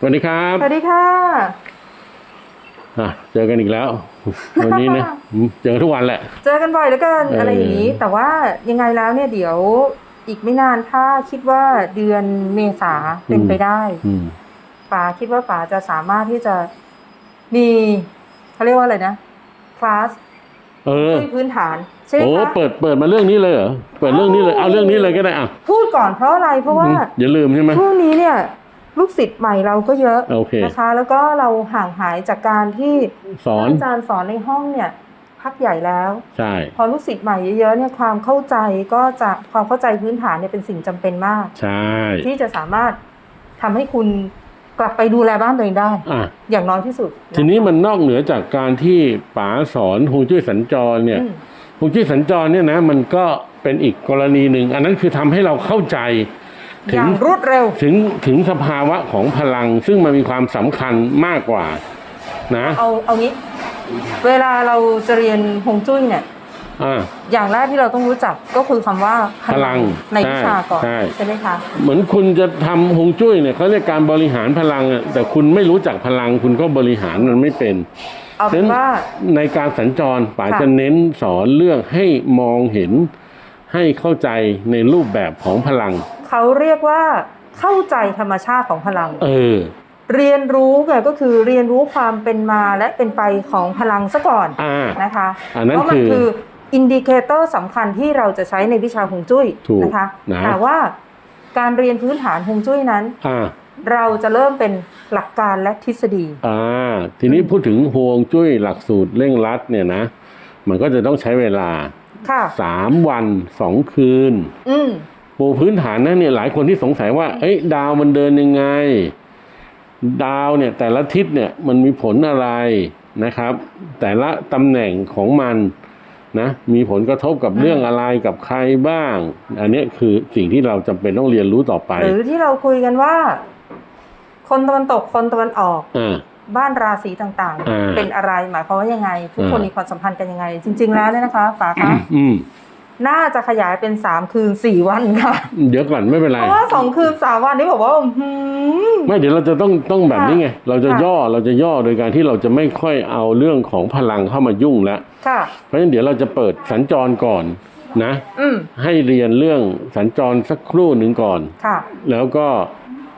สวัสดีครับสวัสดีค่ะ อะเจอกันอีกแล้ว วันนี้นะอืมเจอทุกวันแหละ เจอกันบ่อยแล้วกันเอออ อะไรอย่างนี้ แต่ว่ายังไงแล้วเนี่ยเดี๋ยวอีกไม่นานถ้าคิดว่าเดือนเมษาเป็นไปได้อืม ป๋าคิดว่าป๋าจะสามารถที่จะมีเขาเรียกว่าอะไรนะคลาสเออ ที่พื้นฐานใช่ไหมโอ้คะ เปิดเปิดมาเรื่องนี้เลยเหรอเปิดเรื่องนี้เลยเอาเรื่องนี้เลยก็ได้อะพูดก่อนเพราะอะไรเพราะว่าอืมอย่าลืมใช่ไหมช่วงนี้เนี่ย ลูกศิษย์ใหม่เราก็เยอะโอเคนะคะ แล้วก็เราห่างหายจากการที่สอนอาจารย์สอนในห้องเนี่ยพักใหญ่แล้วใช่พอลูกศิษย์ใหม่เยอะๆเนี่ยความเข้าใจก็จะความเข้าใจพื้นฐานเนี่ยเป็นสิ่งจำเป็นมาก ใช่ ที่จะสามารถทำให้คุณกลับไปดูแลบ้านตัวเองได้อะอย่างน้อยที่สุด ทีนี้มันนอกเหนือจากการที่ป๋าสอนฮวงจุ้ยสัญจรเนี่ยอืมฮวงจุ้ยสัญจรเนี่ยนะมันก็เป็นอีกกรณีหนึ่ง อันนั้นคือทำให้เราเข้าใจอ ถึงย่างรวดเร็ว ถึงถึงสภาวะของพลัง ซึ่งมันมีความสำคัญมากกว่า นะเอาเอางี้ เวลาเราจะเรียนฮวงจุ้ยเนี่ย อ่า อย่างแรกที่เราต้องรู้จักก็คือคำว่าพลังในวิชาก่อนใช่ใช่ไหมคะเหมือนคุณจะทำฮวงจุ้ยเนี่ยเขาเรียกการบริหารพลังอะแต่คุณไม่รู้จักพลัง คุณก็บริหารมันไม่เป็น เอาฉะเป็นั้นนว่า ในการสัญจรป๋าค่ะ จะเน้นสอนเรื่องให้มองเห็นให้เข้าใจในรูปแบบของพลัง เขาเรียกว่าเข้าใจธรรมชาติของพลัง เออ เรียนรู้เนี่ยก็คือเรียนรู้ความเป็นมาและเป็นไปของพลังซะก่อนอ่านะคะอันนั้นเพราะมัคือ คืออินดิเคเตอร์สำคัญที่เราจะใช้ในวิชาฮวงจุ้ยถูกนะคะ นะ แต่ว่าการเรียนพื้นฐานฮวงจุ้ยนั้น อ่าเราจะเริ่มเป็นหลักการและทฤษฎี อ่า ทีนี้พูดถึงฮวงจุ้ยหลักสูตรเร่งรัดเนี่ยนะ มันก็จะต้องใช้เวลาค่ะ สามวันสองคืน อืม ปูพื้นฐานนั้นเนี่ยหลายคนที่สงสัยว่า เอ้ยดาวมันเดินยังไง ดาวเนี่ยแต่ละทิศเนี่ยมันมีผลอะไรนะครับ แต่ละตำแหน่งของมันนะมีผลกระทบกับอืมเรื่องอะไรกับใครบ้าง อันเนี้ยคือสิ่งที่เราจำเป็นต้องเรียนรู้ต่อไป หรือที่เราคุยกันว่า คนตะวันตกคนตะวันออกอ่าบ้านราศีต่างอ่าๆเป็นอะไรหมายความว่ายังไง ทุกคนอ่ามีมีความสัมพันธ์กันยังไง จริง ๆ แล้วเนี่ยนะคะฝาคะอืม น่าจะขยายเป็นสามคืนสี่วันค่ะ เดี๋ยวก่อนไม่เป็นไร เพราะว่าสองคืนสามวันนี้บอกว่าอื้อหือไม่เดี๋ยวเราจะต้องต้องแบบนี้ไง เราจะค่ะ ย่อเราจะย่อโดยการที่เราจะไม่ค่อยเอาเรื่องของพลังเข้ามายุ่งแล้ว ค่ะ เพราะฉะนั้นเดี๋ยวเราจะเปิดสัญจรก่อนนะ อืมให้เรียนเรื่องสัญจรสักครู่หนึ่งก่อน ค่ะ แล้วก็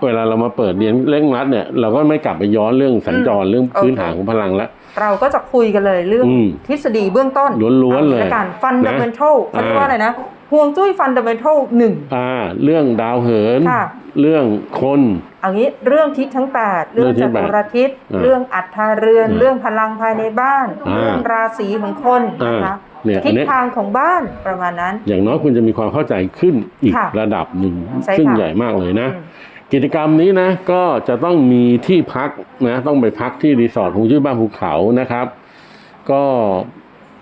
เวลาเรามาเปิดเรียนเร่งรัดเนี่ยเราก็ไม่กลับไปย้อนเรื่องสัญจรเรื่องโอเคพื้นฐานของพลังแล้ว เราก็จะคุยกันเลยเรื่องอืมทฤษฎีเบื้องต้นล้วนๆเลยอาการฟันดัมเบลทัลนะเขาเรียกว่าอะไรนะห่วงจุ้ยฟันดัมเบลทัลหนึ่งอ่า เรื่องดาวเหินค่ะเรื่องคนเอางี้เรื่องทิศทั้งแปดเรื่องเรื่องทิจัศแปดตุรทิศอ่าเรื่องอัฐาเรือนอ่าเรื่องพลังภายในบ้านอ่าเรื่องราศีของคนอ่านะคะเนี่ยอัทินศเนี้ยทางของบ้านประมาณนั้น อย่างน้อยคุณจะมีความเข้าใจขึ้นอีกค่ะระดับหนึ่งใช่ซึ่งค่ะใหญ่มากเลยนะอืม กิจกรรมนี้นะก็จะต้องมีที่พักนะต้องไปพักที่รีสอร์ทฮงจุ้ยบ้านภูเขานะครับ ก็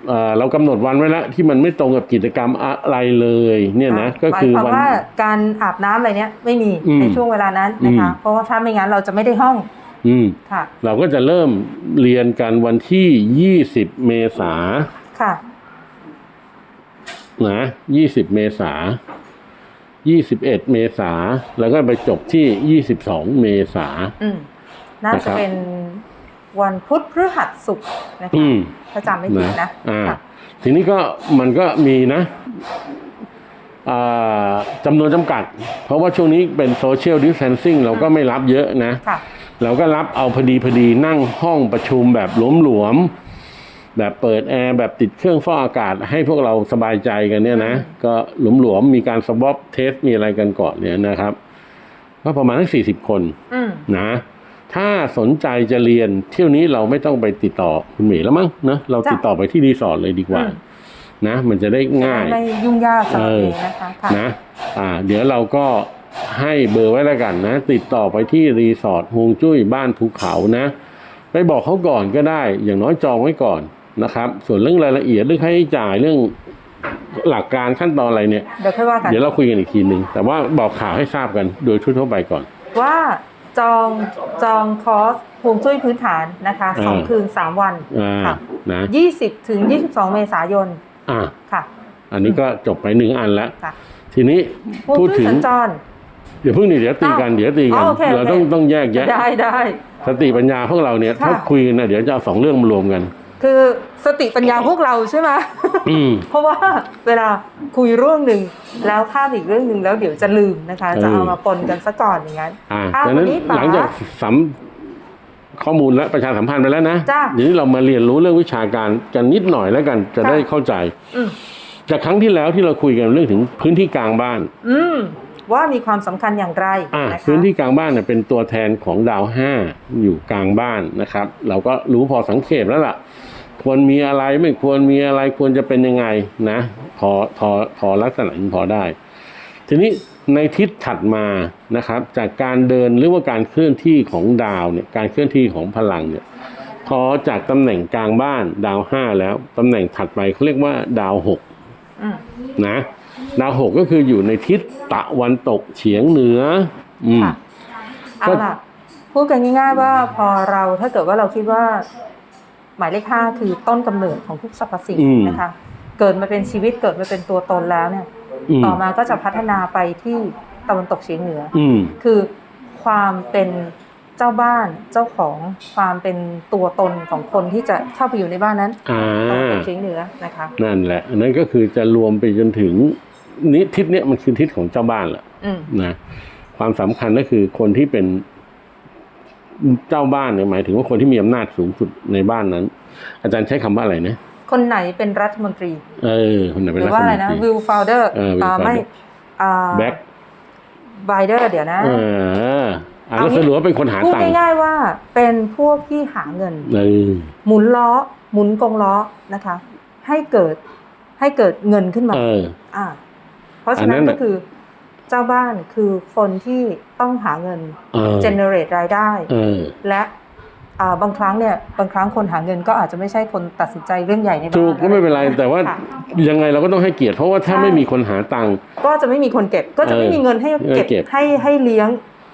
เอ่อเรากำหนดวันไว้แล้วที่มันไม่ตรงกับกิจกรรมอะไรเลยเนี่ยนะก็คือหมายความวันว่าการอาบน้ำอะไรเนี้ยไม่มีอืมในช่วงเวลานั้นนะคะอืมเพราะว่าถ้าไม่งั้นเราจะไม่ได้ห้อง อืมค่ะ เราก็จะเริ่มเรียนกันวันที่20เมษาค่ะนะ20เมษา 21 เมษาแล้วก็ไปจบที่ 22 เมษาอืมน่านะครัจะบเป็นวันพุธพฤหัสศุกร์นะคะอืมถ้าจำไม่ผิดนะอ่าค่ะทีนี้ก็มันก็มีนะอ่าจำนวนจำกัด เพราะว่าช่วงนี้เป็นโซเชียลดิส a ทนซิ่งเราก็ไม่รับเยอะนะค่ะเราก็รับเอาพอดีพอดีนั่งห้องประชุมแบบหลวมๆ แบบเปิดแอร์แบบติดเครื่องฟอกอากาศให้พวกเราสบายใจกันเนี่ยนะ ก็หลวมๆ มีการสวอปเทสมีอะไรกันก่อนเนี่ยนะครับ ก็ประมาณทั้งสี่สิบคนอืมนะ ถ้าสนใจจะเรียนเที่ยวนี้เราไม่ต้องไปติดต่อคุณหมีแล้วมั้งนะเราจ้ะติดต่อไปที่รีสอร์ทเลยดีกว่าอืมนะ มันจะได้ง่ายไม่ยุ่งยากสำหรับเออเองนะคะค่ะนะอ่า เดี๋ยวเราก็ให้เบอร์ไว้แล้วกันนะ ติดต่อไปที่รีสอร์ทฮวงจุ้ยบ้านภูเขานะ ไปบอกเขาก่อนก็ได้ อย่างน้อยจองไว้ก่อน นะครับ ส่วนเรื่องรายละเอียดเรื่องค่าใช้จ่ายเรื่องหลักการขั้นตอนอะไรเนี่ย เดี๋ยวค่อยว่ากันเดี๋ยวเราคุยกันอีกทีหนึ่งแต่ว่าบอกข่าวให้ทราบกันโดยทั่วๆไปก่อน ว่าจองจองคอร์สฮวงจุ้ยพื้นฐานนะคะสองอ่าคืนสามวันอ่าค่ะนะยี่สิบถึงยี่สิบสองเมษายนอ่าค่ะ อันนี้ก็จบไปหนึ่งอันแล้วค่ะทีนี้ฮวงพูดจุ้ยถึงสัญจรเดี๋ยวเพิ่งนี่เดี๋ยวตีกันอ้าวเดี๋ยวตีกันอ๋อโอเคโอเคเราต้องต้องแยกแยะได้ได้สติปัญญาพวกเราเนี่ยค่ะถ้าคุยกันนะเดี๋ยวจะเอาสองเรื่องมารวมกัน คือสติปัญญาพวกเราใช่ไหมอืมเพราะว่าเวลาคุยเรื่องหนึ่งแล้วข้ามอีกเรื่องหนึ่งแล้วเดี๋ยวจะลืมนะคะเออจะเอามาปนกันซะก่อนอย่างนั้นอ่าอะดังนั้นวันนี้ป๋าหลังจากสัมข้อมูลและประชาสัมพันธ์ไปแล้วนะจ้ะเดี๋ยวนี้เรามาเรียนรู้เรื่องวิชาการกันนิดหน่อยแล้วกันจะค่ะได้เข้าใจอืมจากครั้งที่แล้วที่เราคุยกันเรื่องถึงพื้นที่กลางบ้าน อืมว่ามีความสำคัญอย่างไรอ่านะคะพื้นที่กลางบ้านเนี่ยเป็นตัวแทนของดาวห้าอยู่กลางบ้านนะครับ เราก็รู้พอสังเกตแล้วล่ะ ควรมีอะไรไม่ควรมีอะไรควรจะเป็นยังไงนะพอพอพอลักษณะนี้พอได้ ทีนี้ในทิศถัดมานะครับ จากการเดินหรือว่าการเคลื่อนที่ของดาวเนี่ยการเคลื่อนที่ของพลังเนี่ยพอจากตำแหน่งกลางบ้านดาวห้าแล้วตำแหน่งถัดไปเขาเรียกว่าดาวหกนะดาวหกก็คืออยู่ในทิศตะวันตกเฉียงเหนือ อืมค่ะเอาล่ะพูดกันง่ายๆว่าพอเราถ้าเกิดว่าเราคิดว่า หมายเลขห้าคือต้นกำเนิดของทุกสรรพสิ่งอืมนะคะ เกิดมาเป็นชีวิตเกิดมาเป็นตัวตนแล้วเนี่ยอืมต่อมาก็จะพัฒนาไปที่ตะวันตกเฉียงเหนืออืมคือความเป็นเจ้าบ้านเจ้าของความเป็นตัวตนของคนที่จะเข้าไปอยู่ในบ้านนั้นอ่าตะวันตกเฉียงเหนือนะคะ นั่นแหละอันนั้นก็คือจะรวมไปจนถึงนิทิศเนี้ยมันคือทิศของเจ้าบ้านแหละอืมนะความสำคัญก็คือคนที่เป็น เจ้าบ้านเนี่ยหมายถึงว่าคนที่มีอำนาจสูงสุดในบ้านนั้น อาจารย์ใช้คำว่าอะไรนะคนไหนเป็นรัฐมนตรี เออคนไหนหเป็นรืรัอฐว่ามอะไรนนะตรี วิลฟาวเดอร์เออ Will ไม่ Fowler อ่าแบ็คไบเดอร์เดี๋ยวนะ เอออะเอาก็งี้ สรุปว่าเป็นคนหาพูดตังค์ง่ายๆว่าเป็นพวกที่หาเงิน เออหมุนล้อ หมุนกงล้อนะคะ ให้เกิดให้เกิดเงินขึ้นมาเออ อ่าเพราะฉะอันนั้นั้นนก็น่ะคือ เจ้าบ้านคือคนที่ต้องหาเงินเออ generate รายได้เออและอ่าบางครั้งเนี่ยบางครั้งคนหาเงินก็อาจจะไม่ใช่คนตัดสินใจเรื่องใหญ่ในบ้านถูกก็ไม่เป็นไรแต่ว่าค่ะยังไงเราก็ต้องให้เกียรติเพราะว่าถ้าใช่ไม่มีคนหาตังค์ก็จะไม่มีคนเก็บก็จะไม่เออมีเงินให้เก็บเก็บให้ให้เลี้ยง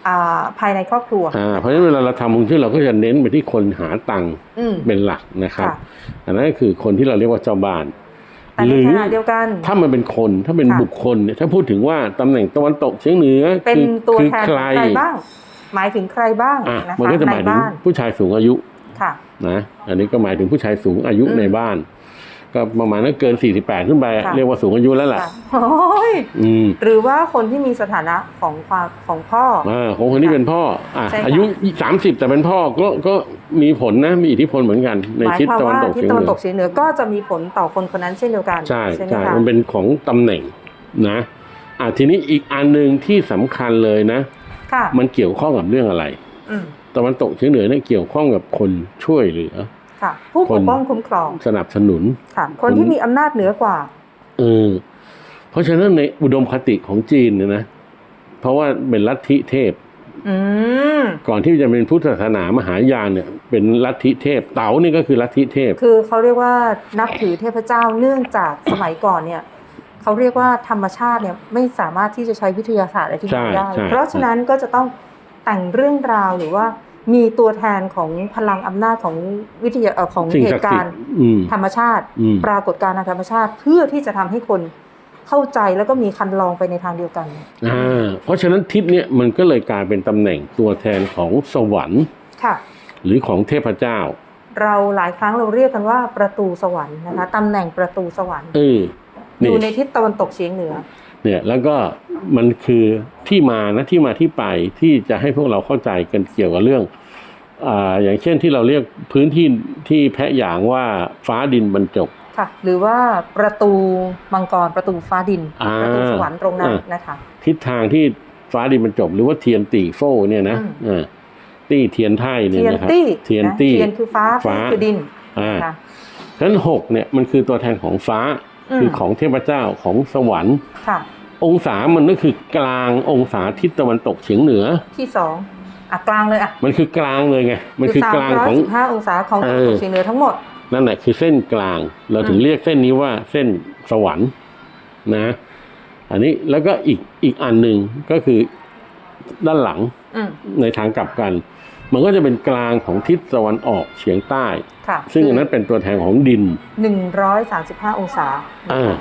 อ่าภายในครอบครัวอ่าเพราะฉะนั้นเวลาเราทำฮวงจุ้ยเราก็จะเน้นไปที่คนหาตังค์อืมเป็นหลักนะครับค่ะอันนั้นก็คือคนที่เราเรียกว่าเจ้าบ้าน แต่หในรือขณะเดียวกัน ถ้ามันเป็นคนถ้าเป็นค่ะบุคคลเนี่ยถ้าพูดถึงว่าตำแหน่งตะวันตกเฉียงเหนือเป็นคือตัวคือแทนใคขรองใครบ้าง หมายถึงใครบ้างอะนะคะมันก็จะหในมายถึงบ้านผู้ชายสูงอายุค่ะนะอันนี้ก็หมายถึงผู้ชายสูงอายุอืมในบ้าน ก็ประมาณนั้นเกิน 48 ขึ้นไป ค่ะ เรียกว่าสูงอายุแล้วล่ะ ค่ะโอ้ยอืมหรือว่าคนที่มีสถานะของความของพ่อ อ่าของคนที่เป็นพ่ออะใช่ค่ะ อายุ 30 แต่เป็นพ่อก็ก็มีผลนะ มีอิทธิพลเหมือนกันในหมายทิศความตะวันว่าตกทิศเฉียงตะวันเหนืตอกเฉียงเหนือก็จะมีผลต่อคนคนนั้นเช่นเดียวกันใช่ไหมใช่คะมันเป็นของตำแหน่งนะอะทีนี้อีกอันหนึ่งที่สำคัญเลยนะ ค่ะมันเกี่ยวข้องกับเรื่องอะไร อืมตะวันตกเฉียงเหนือเนี่ยเกี่ยวข้องกับคนช่วยเหลือ ค่ะ ผู้คปนกป้องคุ้มครอง สนับสนุนค่ะคนที่มีอำนาจเหนือกว่าเออเพราะฉะนั้นในอุดมคติของจีนเนี่ยนะ เพราะว่าเป็นลัทธิเทพอืมก่อนที่จะเป็นพุทธศาสนามหายานเนี่ย เป็นลัทธิเทพ เต๋านี่ก็คือลัทธิเทพ คือเขาเรียกว่านับถือเทพเจ้าเนื่องจากสมัยก่อนเนี่ยเขาเรียกว่าธรรมชาติเนี่ยไม่สามารถที่จะใช้วิทยาศาสตร์อธิบายได้ใช่ใช่เพราะฉะนั้นก็จะต้องแต่งเรื่องราวหรือว่า มีตัวแทนของพลังอำนาจของวิทยาเอ่อของสิ่งเหศักตุดิ์สิกาทรณ์ธิ์อืมธรรมชาติอืมปรากฏการณ์ทางธรรมชาติเพื่อที่จะทำให้คนเข้าใจแล้วก็มีคันลองไปในทางเดียวกันอ่าเพราะฉะนั้นทิศเนี่ยมันก็เลยกลายเป็นตำแหน่งตัวแทนของสวรรค์ค่ะหรือของเทพเจ้า เราหลายครั้งเราเรียกกันว่าประตูสวรรค์นะคะตำแหน่งประตูสวรรค์เอออนี่ยู่ในทิศตะวันตกเฉียงเหนือ เนี่ยแล้วก็มันคือที่มานะที่มาที่ไปที่จะให้พวกเราเข้าใจกันเกี่ยวกับเรื่องอ่าอย่างเช่นที่เราเรียกพื้นที่ที่แพะหยางว่าฟ้าดินบรรจบค่ะ หรือว่าประตูมังกรประตูฟ้าดินอ่าประตูสวรรค์ตรงนั้นอ่านนะคะทิศทางที่ฟ้าดินบรรจบหรือว่าเทียนตีโฟเนี่ยนะอืมอ่าตี้เทียนไทยเนี่ยเทียนนะครับตี้เทียนนะตี้เทียนคือฟ้าฟ้าตี้คือดินอ่าค่ะฉะนั้นหกเนี่ยมันคือตัวแทนของฟ้าอืม คือของเทพเจ้าของสวรรค์ค่ะ องศามันก็คือกลางองศาทิศตะวันตกเฉียงเหนือ ที่สองอะกลางเลยอะ มันคือกลางเลยไง มันคือกลางของสิบห้าองศาของตะวันตกเฉียงเหนือทั้งหมด นั่นแหละคือเส้นกลาง เราถึงอืมเรียกเส้นนี้ว่าเส้นสวรรค์นะ อันนี้แล้วก็อีกอีกอันหนึ่งก็คือด้านหลังอืมในทางกลับกัน มันก็จะเป็นกลางของทิศตะวันออกเฉียงใต้ ค่ะซึ่งอันนั้นเป็นตัวแทนของดินหนึ่งร้อยสามสิบห้าองศาอ่า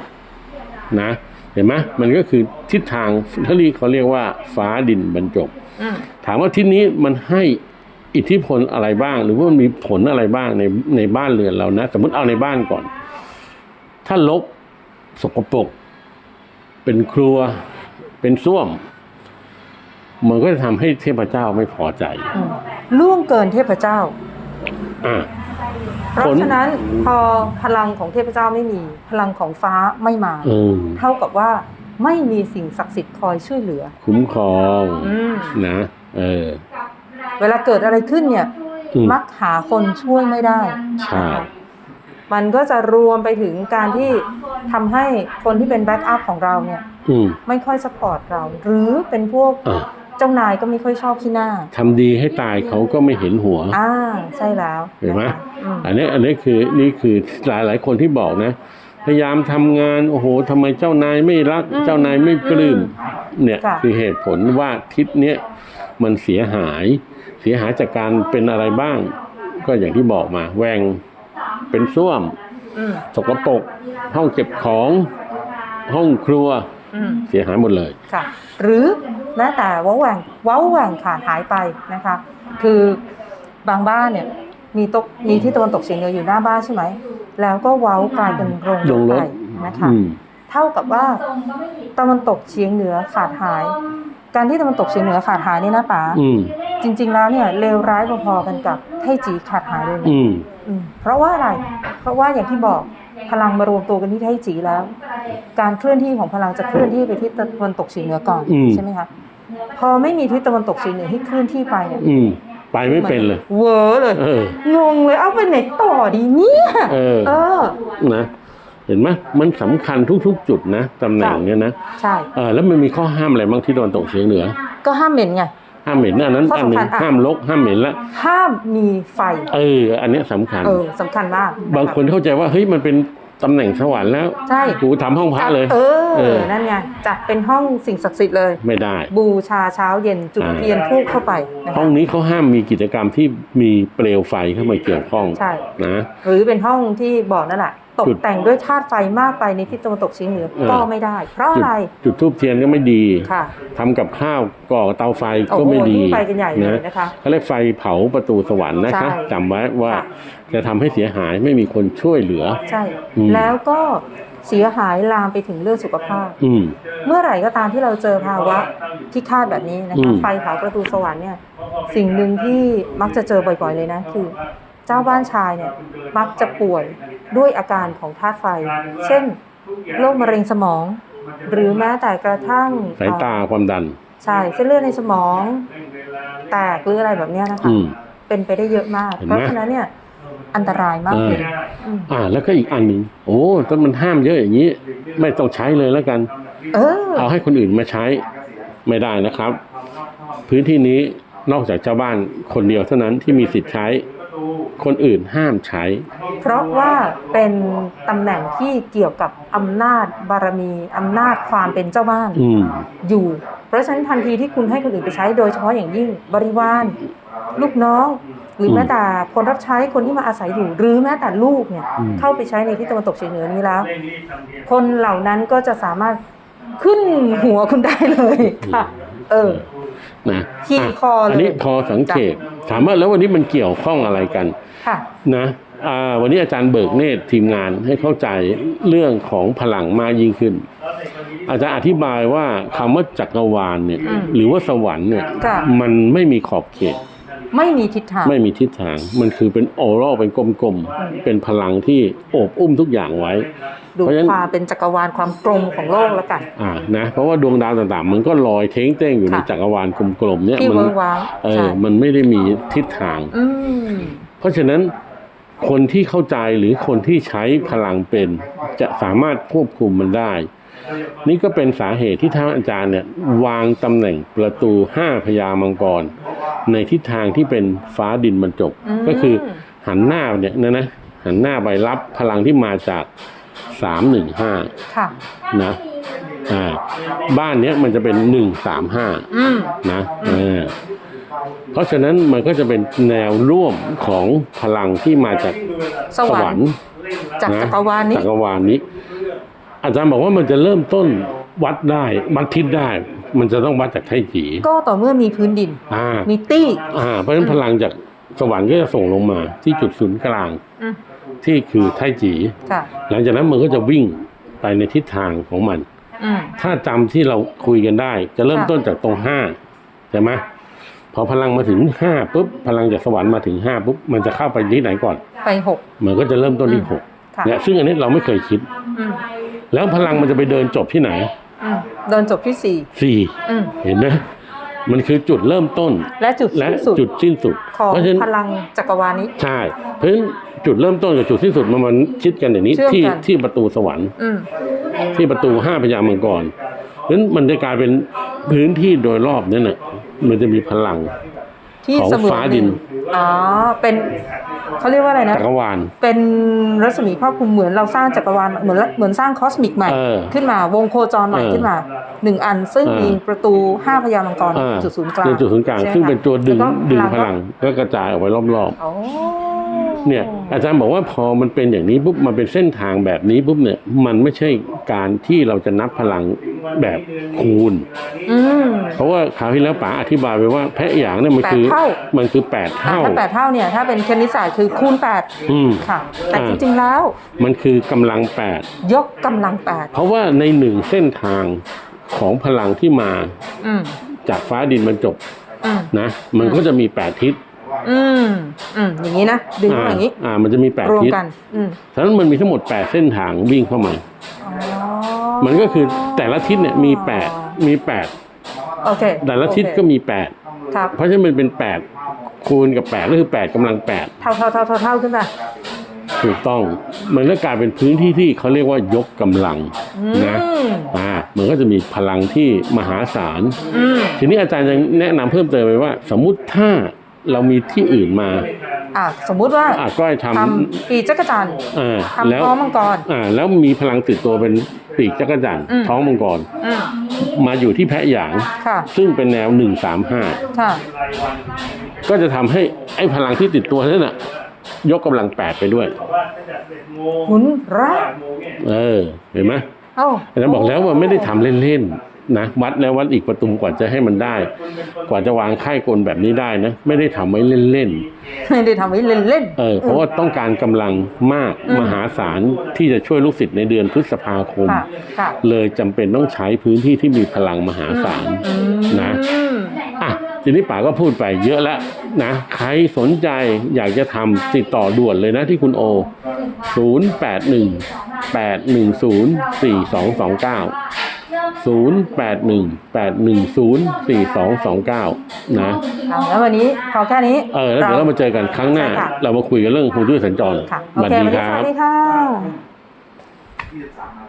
นะ เห็นไหมมันก็คือทิศทางเขาเรียกเขาเรียกว่าฟ้าดินบรรจบ อืมถามว่าทิศนี้มันให้อิทธิพลอะไรบ้าง หรือว่ามันมีผลอะไรบ้างในในบ้านเรือนเรานะ สมมติเอาในบ้านก่อน ถ้าลกสกปรกเป็นครัวเป็นส้วม มันก็จะทำให้เทพเจ้าไม่พอใจอืมล่วงเกินเทพเจ้า อ่า เพราะผลฉะนั้นพอพลังของเทพเจ้าไม่มี พลังของฟ้าไม่มาเออเท่ากับว่าไม่มีสิ่งศักดิ์สิทธิ์คอยช่วยเหลือคุ้มครองอืมนะเออ เวลาเกิดอะไรขึ้นเนี่ย อืม มักหาคนช่วยไม่ได้ ใช่นะคะมันก็จะรวมไปถึงการที่ทำให้คนที่เป็นแบ็กอัพของเราเนี่ย อืม ไม่ค่อยสปอร์ตเรา หรือเป็นพวกอ่า เจ้านายก็ไม่ค่อยชอบขี้หน้า ทำดีให้ตายเขาก็ไม่เห็นหัว อ่าใช่แล้วเห็นไหมนะคะอืมอันนี้อันนี้คือนี่คือหลายหลายคนที่บอกนะ พยายามทำงานโอ้โหทำไมเจ้านายไม่รัก เจ้านายไม่ปลื้มเนี่ยคือเหตุผลว่าทิศเนี้ยมันเสียหาย เสียหายจากการเป็นอะไรบ้าง ก็อย่างที่บอกมาแหวงเป็นส้วม อืมสกปรกห้องเก็บของห้องครัวอืมเสียหายหมดเลย ค่ะ หรือ แม้แต่เว้าแหว่งเว้าแหว่งขาดหายไปนะคะ คือบางบ้านเนี่ยมีตกมีที่ตะวันตกเฉียงเหนืออยู่หน้าบ้านใช่ไหม แล้วก็เว้ากลายเป็นโรงลงรถไก่นะคะอืมเท่ากับว่าตะวันตกเฉียงเหนือขาดหาย การที่ตะวันตกเฉียงเหนือขาดหายนี่นะป๋าอืมจริง ๆ แล้วเนี่ยเลวร้ายพอๆกันกับไทจีขาดหายเลยนะอืมอืมเพราะว่าอะไร เพราะว่าอย่างที่บอกพลังมารวมตัวกันที่ไทจีแล้ว การเคลื่อนที่ของพลังจะเคลื่อนที่ไปที่ตะวันตกเฉียงเหนือก่อนอืมใช่ไหมคะ พอไม่มีทิศตะวันตกเฉียงเหนือที่เคลื่อนที่ไปเนี่ยอืมไปไม่เป็นเลย เวอร์เลยเออ งงเลยเอาไปไหนต่อดีเนี่ยเออ เออ นะ เห็นไหมมันสำคัญทุกๆ จุดนะตำแหน่งเนี้ยนะใช่ เออแล้วมันมีข้อห้ามอะไรบ้างที่ตะวันตกเฉียงเหนือ ก็ห้ามเหม็นไง ห้ามเหม็นอันนั้นข้ออันหนึ่สำคังญอะ ห้ามลกห้ามเหม็นละห้ามมีไฟ เออ อันเนี้ยสำคัญ เออสำคัญมากะะบางคนเข้าใจว่าเฮ้ยมันเป็น ตำแหน่งสวรรค์แล้วใช่ กูทำห้องพระเลย เอเออ อ นั่นไงจัดเป็นห้องสิ่งศักดิ์สิทธิ์เลย ไม่ได้ บูชาเช้าเย็นจุดอ่า เทียนทูบเข้าไปนะคะห้องนี้เขาห้ามมีกิจกรรมที่มีเปลวไฟเข้ามาเกี่ยวข้องใช่ นะ หรือเป็นห้องที่บอกนั่นแหละ ตกจุดแต่งด้วยธาตุไฟมากไปในทิศตะวันตกเฉียงเหนือเออก็ไม่ได้ เพราะจุดอะไร จุดทูบเทียนก็ไม่ดีค่ะทำกับข้าวก่อเตาไฟโอ้ก็โหไม่ดียิ่งไปกันใหญ่เลยนะนะคะเขาเรียกไฟเผาประตูสวรรค์นะคะใช่จำไว้ว่าค่ะจะทำให้เสียหายไม่มีคนช่วยเหลือ ใช่อืมแล้วก็เสียหายลามไปถึงเรื่องสุขภาพอืมเมื่อไหร่ก็ตามที่เราเจอภาวะที่คาดแบบนี้นะอืคะมไฟเผาประตูสวรรค์เนี่ยสิ่งหนึ่งที่มักจะเจอบ่อยๆเลยนะคือ เจ้าบ้านชายเนี่ยมักจะป่วยด้วยอาการของธาตุไฟ เช่นโรคมะเร็งสมอง หรือแม้แต่กระทั่งสายตาความดัน ใช่เส้นเลือดในสมอง แตกหรืออะไรแบบเนี้ยนะคะอืมเป็นไปได้เยอะมากเห็นไหมเพราะฉะนั้นเนี่ยอันตรายมากเลยเออมอ่า แล้วก็อีกอันหนึ่งโอ้ถ้ามันห้ามเยอะอย่างนี้ ไม่ต้องใช้เลยแล้วกัน เออ เอาให้คนอื่นมาใช้ไม่ได้นะครับ พื้นที่นี้นอกจากเจ้าบ้านคนเดียวเท่านั้นที่มีสิทธิ์ใช้ คนอื่นห้ามใช้ เพราะว่าเป็นตำแหน่งที่เกี่ยวกับอำนาจบารมีอำนาจความเป็นเจ้าบ้านอืมอยู่ เพราะฉะนั้นทันทีที่คุณให้คนอื่นไปใช้โดยเฉพาะอย่างยิ่งบริวารลูกน้อง หรือมแม้แต่คนรับใช้คนที่มาอาศัยอยู่ หรือแม้แต่ลูกเนี่ยอืมเข้าไปใช้ในที่ตะวันตกเฉียงเหนือนี้แล้ว คนเหล่านั้นก็จะสามารถขึ้นหัวคุณได้เลยค่ะ เออนะขี่อะคอเลยอันนี้พอสังเกต ถามว่าแล้ววันนี้มันเกี่ยวข้องอะไรกันค่ะนะอ่าวันนี้อาจารย์เบิกเนตรทีมงานให้เข้าใจเรื่องของพลังมากยิ่งขึ้น อาจารย์อธิบายว่าคำว่าจักรวาลเนี่ยอืมหรือว่าสวรรค์เนี่ยค่ะมันไม่มีขอบเขต ไม่มีทิศทางไม่มีทิศทาง มันคือเป็นโอรัลเป็นกลมๆเป็นพลังที่โอบอุ้มทุกอย่างไว้ ดูเพราะฉะนั้นความเป็นจักรวาลความกลมของโลกแล้วกันอ่านะเพราะว่าดวงดาวต่างๆ มันก็ลอยเท้งเต้งอยู่ในค่ะจักรวาลกลมๆเนี่ยที่มัเวิร์กว้างเอใช่อมันไม่ได้มีทิศทางอืมเพราะฉะนั้นคนที่เข้าใจหรือคนที่ใช้พลังเป็น จะสามารถควบคุมมันได้ นี่ก็เป็นสาเหตุที่ท่านอาจารย์เนี่ยวางตำแหน่งประตูห้าพญามังกร ในทิศทางที่เป็นฟ้าดินบรรจบอืมก็คือหันหน้าเนี่ยนะนะหันหน้าไปรับพลังที่มาจาก สามหนึ่งห้าค่ะ นะอ่าบ้านเนี้ยมันจะเป็นหนึ่งสามห้าอืม นะเออเพราะฉะนั้นมันก็จะเป็นแนวร่วมของพลังที่มาจากสวรรค์จากนะจักรวาลนี้ จักรวาลนี้ อาจารย์บอกว่ามันจะเริ่มต้นวัดได้วัดทิศได้ มันจะต้องวัดจากไทจีก็ต่อเมื่อมีพื้นดิน อ่า มีตี้ อ่าเพราะฉะนั้นพลังจากสวรรค์ก็จะส่งลงมาที่จุดศูนย์กลาง อืม ที่คือไทจีค่ะหลังจากนั้นมันก็จะวิ่งไปในทิศทางของมัน อืม ถ้าจำที่เราคุยกันได้ จะเริ่มค่ะ ต้นจากตรงห้าใช่ไหมพอพลังมาถึงห้าปุ๊บพลังจากสวรรค์มาถึงห้าปุ๊บมันจะเข้าไปที่ไหนก่อน ไปหก มันก็จะเริ่มต้นที่อืม หกค่ะเนี่ยซึ่งอันนี้เราไม่เคยคิด อืมแล้วพลังมันจะไปเดินจบที่ไหนอืมเดินจบที่สี่สี่อืมเห็นไหมมันคือจุดเริ่มต้นและจุดและสิ้นสุดจุดสิ้นสุด ของเพราะฉะนั้นพลังจักรวาลนี้ ใช่ เพราะฉะนั้น จุดเริ่มต้นกับจุดสิ้นสุดมันมันคิดกันอย่างนี้เชื่อมที่กัน ที่ประตูสวรรค์ อืม ที่ประตูห้าพญามังกรเพราะฉะนั้นมันจะกลายเป็นพื้นที่โดยรอบนั่นน่ะมันจะมีพลัง ที่ของเสมือนฟ้าหดินึ่นงอ๋อ เป็นเขาเรียกว่าอะไรนะ จักรวาล เป็นรัศมีครอบคลุมเหมือนเราสร้างจักรวาลเหมือนเหมือนสร้างคอสมิกใหม่ เออขึ้นมาวงโคจรใหม่เออขึ้นมาหนึ่งอัน ซึ่งเออ มีประตูห้าพญามังกรอ่าจุดศูนย์กลางเป็นจุดศูนย์กลาง ใช่ไหมซึ่งเป็นตัวดึงแก็ดึงพลังก็ก็กระจายออกไปรอบ โอ้ๆ เนี่ยอาจารย์บอกว่าพอมันเป็นอย่างนี้ปุ๊บมันเป็นเส้นทางแบบนี้ปุ๊บเนี่ย มันไม่ใช่การที่เราจะนับพลังแบบคูณ อืมเพราะว่าคราวที่แล้วป๋าอธิบายไปว่าแพะหยางเนี่ยมันคือแปดเท่า มันคือแปดอะเท่า ถ้าแปดเท่าเนี่ยถ้าเป็นคณิตศาสตร์คือคูณแปดอืม ค่ะ แต่อ่า จริงๆแล้วมันคือกำลังแปดยกกำลังแปดเพราะว่าในหนึ่งเส้นทางของพลังที่มาอืมจากฟ้าดินบรรจบอืมนะ มันก็จะมีแปดทิศ อืมอืมอย่างนี้นะดึงเข้ามาอย่างนี้อ่ามันจะมีแปดรวมทิศกัน อืมฉะนั้นมันมีทั้งหมดแปดเส้นทางวิ่งเข้ามา อ๋อมันก็คือแต่ละทิศเนี่ยมีแปดมีแปดโอเคแต่ละทิศก็มีแปดครับเพราะฉะนั้นมันเป็นแปดคูณกับแปดก็คือแปดกำลังแปดเท่าเท่าเท่าเท่าเท่าขึ้นมาถูกต้อง มันก็กลายเป็นพื้นที่ที่เขาเรียกว่ายกกำลังนะอืมอ่ามันก็จะมีพลังที่มหาศาล อืมทีนี้อาจารย์ยังแนะนำเพิ่มเติมไปว่า สมมุติถ้า เรามีที่อื่นมาอะสมมุติว่าอะก้อยททำปีจักรจันทร์ำอ่าทำแล้วท้องมังกร อ่าแล้วมีพลังติดตัวเป็นปีกจักรจันทร์อืม ท้องมังกร อืมมาอยู่ที่แพะหยาง ค่ะ ซึ่งเป็นแนวหนึ่งสามห้าค่ะ ก็จะทำให้ไอ้พลังที่ติดตัวนั่นน่ะยกกำลังแปดไปด้วย หมุนรากเออเห็นไหมเอ้าอาจารย์บอกแล้วว่าไม่ได้ทำเล่นๆ นะวัดแล้ววัดอีกประตูกว่าจะให้มันได้ กว่าจะวางค่ายกลแบบนี้ได้นะ ไม่ได้ทำไว้เล่นไม่ได้ทำไว้เล่นเล่นๆเออเพราะว่าต้องการกำลังมากอืมมหาศาลที่จะช่วยลูกศิษย์ในเดือนพฤษภาคมค่ะค่ะเลยจำเป็นต้องใช้พื้นที่ที่มีพลังมหาศาลอืมนะอะทีนี้ป๋าก็พูดไปเยอะแล้วนะใครสนใจอยากจะทำติดต่อด่วนเลยนะที่คุณโอ 0 8 1 8 1 0 4 2 2 9 0 8 1 8 1 0 4 2 2 9 นะอะแล้ววันนี้พอแค่นี้เออแล้วเดี๋ยวเรามาเจอกันครั้งหน้า ใช่ค่ะเรามาคุยกันเรื่องฮวงจุ้ยสัญจรค่ะสโอวัสเคดีวันคนี้สรับวัสดีค่ะ